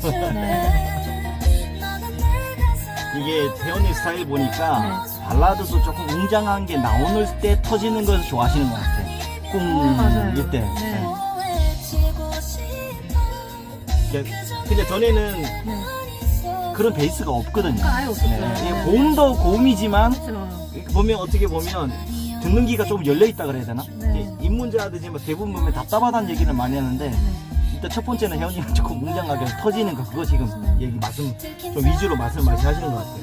네. 이게 태연이 스타일 보니까 네. 발라드도 조금 웅장한 게 나오는 때 터지는 것을 좋아하시는 것 같아. 꿈 어, 맞아요. 이때. 네. 네. 근데 전에는 네. 그런 베이스가 없거든요. 아예 없었어요. 네. 이게 네. 고음도 고음이지만 그렇죠. 이렇게 보면 어떻게 보면 듣는 귀가 좀 열려 있다 그래야 되나? 네. 이게 입문자들이 뭐 대부분 보면 답답하다는 얘기를 많이 하는데 네. 일단 첫 번째는 혜원이가 조금 웅장하게 터지는 거 그거 지금 얘기 말씀 좀 위주로 말씀 많이 하시는 것 같아요.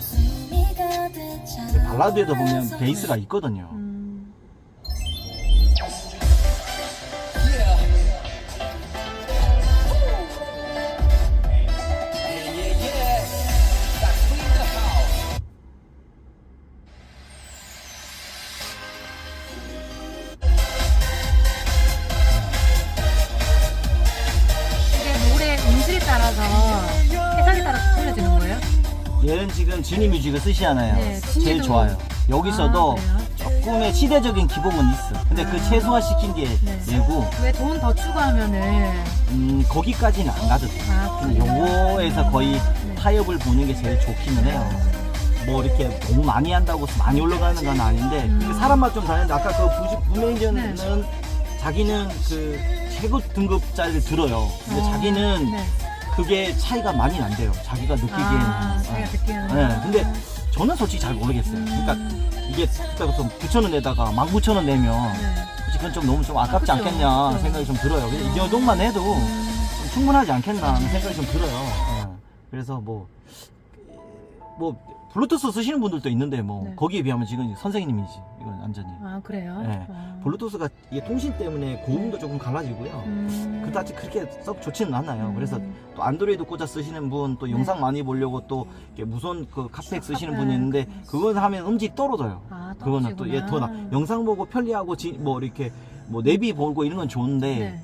발라드에도 보면 베이스가 있거든요. 얘는 지금 지니 뮤직을 쓰시잖아요. 네, 제일 좋아요. 여기서도 아, 그래요? 조금의 시대적인 기복은 있어. 근데 그 아. 최소화시킨 게 네. 얘고, 왜 돈 더 추가하면은 음, 거기까지는 안 가도 돼. 아, 그래요? 요거에서 거의 네. 타협을 보는 게 제일 좋기는 해요. 뭐 이렇게 너무 많이 한다고 해서 많이 올라가는 건 아닌데 음. 그 사람마다 좀 다른데 아까 그 부메이저는 네. 자기는 그 최고 등급짜리를 들어요. 근데 어, 자기는 네. 그게 차이가 많이 난대요. 자기가 느끼기에는. 아, 자기가 네. 느끼는. 네, 근데 저는 솔직히 잘 모르겠어요. 그러니까 이게 그때가 좀 9천 원 내다가 19,000원 내면 네. 솔직히 그건 좀 너무 좀 아깝지 아. 않겠냐 그쵸. 생각이 좀 들어요. 근데 이 정도만 해도 좀 충분하지 않겠나 하는 생각이 좀 들어요. 예. 그래서 뭐, 뭐, 블루투스 쓰시는 분들도 있는데 뭐, 네. 거기에 비하면 지금 선생님이지. 이건 완전히. 아 그래요? 네. 아. 블루투스가 이게 통신 때문에 고음도 조금 갈라지고요. 음. 그다지 그렇게 썩 좋지는 않아요. 음. 그래서 또 안드로이드 꽂아 쓰시는 분, 또 영상 네. 많이 보려고 또 이렇게 무선 그 카팩 쓰시는 네. 분이 있는데 그건 하면 음질이 떨어져요. 아, 그거는 또 얘 더 나. 영상 보고 편리하고 지, 뭐 이렇게 뭐 내비 보고 이런 건 좋은데 네.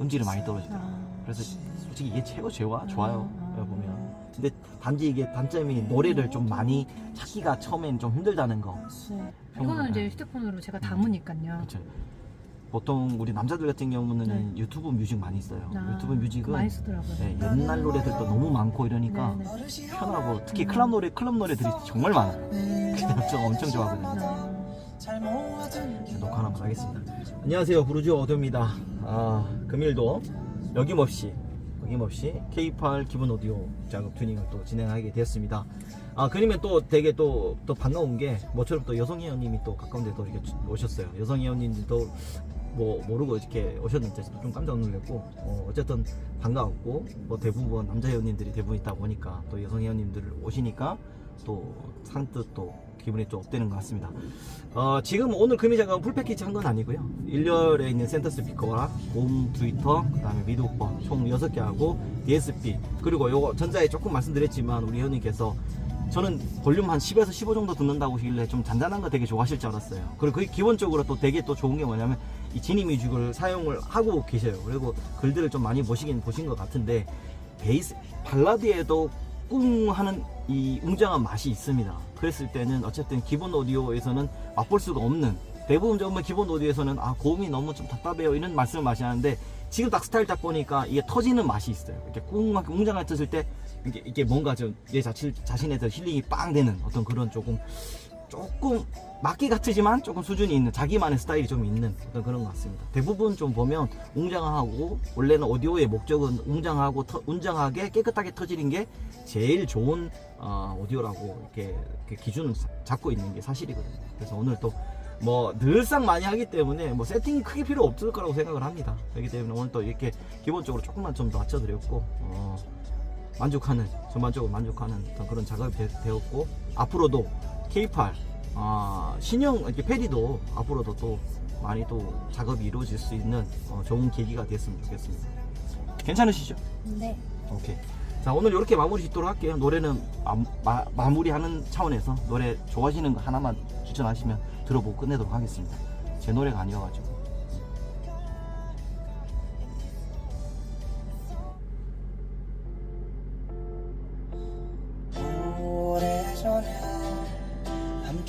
음질이 많이 떨어지더라고요. 아. 그래서 솔직히 이게 최고 좋아 좋아요. 아. 여기 보면. 근데 단지 이게 단점이 노래를 좀 많이 찾기가 처음엔 좀 힘들다는 거. 네. 이거는 이제 네. 휴대폰으로 제가 담으니까요. 그렇죠. 보통 우리 남자들 같은 경우는 네. 유튜브 뮤직 많이 써요. 아, 유튜브 뮤직은 많이 쓰더라고요. 네, 옛날 노래들도 너무 많고 이러니까 네, 네. 편하고 특히 클럽 노래 클럽 노래들이 정말 많아요. 음. 그래서 저 엄청 좋아하거든요. 아, 자, 녹화 한번 하겠습니다. 안녕하세요, 부르주 어도입니다. 아, 금일도 여김없이 어김없이 K8 기본 오디오 작업 튜닝을 또 진행하게 되었습니다. 아, 그러면 또 되게 또, 또 반가운 게 모처럼 또 여성 회원님이 또 가까운 데 또 이렇게 오셨어요. 여성 회원님도 뭐 모르고 이렇게 오셨는데 좀 깜짝 놀랐고 어, 어쨌든 반가웠고 뭐 대부분 남자 회원님들이 대부분 있다 보니까 또 여성 회원님들 오시니까 또 상뜻 또 기분이 좀 업되는 것 같습니다. 어, 지금 오늘 금이 작업은 풀 패키지 한 건 아니고요. 1열에 있는 센터 스피커와 홈 트위터, 그 다음에 미드오퍼 총 6개 하고 DSP 그리고 요거 전자에 조금 말씀드렸지만 우리 회원님께서 저는 볼륨 한 10에서 15 정도 듣는다고 하길래 좀 잔잔한 거 되게 좋아하실 줄 알았어요. 그리고 그게 기본적으로 또 되게 또 좋은 게 뭐냐면 이 지니 뮤직을 사용을 하고 계셔요. 그리고 글들을 좀 많이 보시긴 보신 것 같은데 베이스 발라드에도 꿍 하는 이 웅장한 맛이 있습니다. 그랬을 때는 어쨌든 기본 오디오에서는 맛볼 수가 없는 대부분 정말 기본 오디오에서는 아 고음이 너무 좀 답답해요 이런 말씀을 많이 하는데 지금 딱 스타일 딱 보니까 이게 터지는 맛이 있어요. 이렇게 꿍하게 웅장하게 떴을 때 이게, 이게 뭔가 좀 내 자신 자신에 대해 힐링이 빵 되는 어떤 그런 조금 조금 맞기 같으지만 조금 수준이 있는 자기만의 스타일이 좀 있는 어떤 그런 것 같습니다. 대부분 좀 보면 웅장하고 원래는 오디오의 목적은 웅장하고 터, 웅장하게 깨끗하게 터지는 게 제일 좋은 어, 오디오라고 이렇게, 이렇게 기준을 사- 잡고 있는 게 사실이거든요. 그래서 오늘 또 뭐 늘상 많이 하기 때문에 뭐 세팅이 크게 필요 없을 거라고 생각을 합니다. 그렇기 때문에 오늘 또 이렇게 기본적으로 조금만 좀 낮춰드렸고 어, 만족하는 전반적으로 만족하는 그런 작업이 되, 되었고 앞으로도 K8 아, 신형 이렇게 페리도 앞으로도 또 많이 또 작업이 이루어질 수 있는 어, 좋은 계기가 됐으면 좋겠습니다. 괜찮으시죠? 네. 오케이. 자 오늘 이렇게 마무리 짓도록 할게요. 노래는 마, 마, 무리하는 차원에서 노래 좋아하시는 거 하나만 추천하시면 들어보고 끝내도록 하겠습니다. 제 노래가 아니어가지고.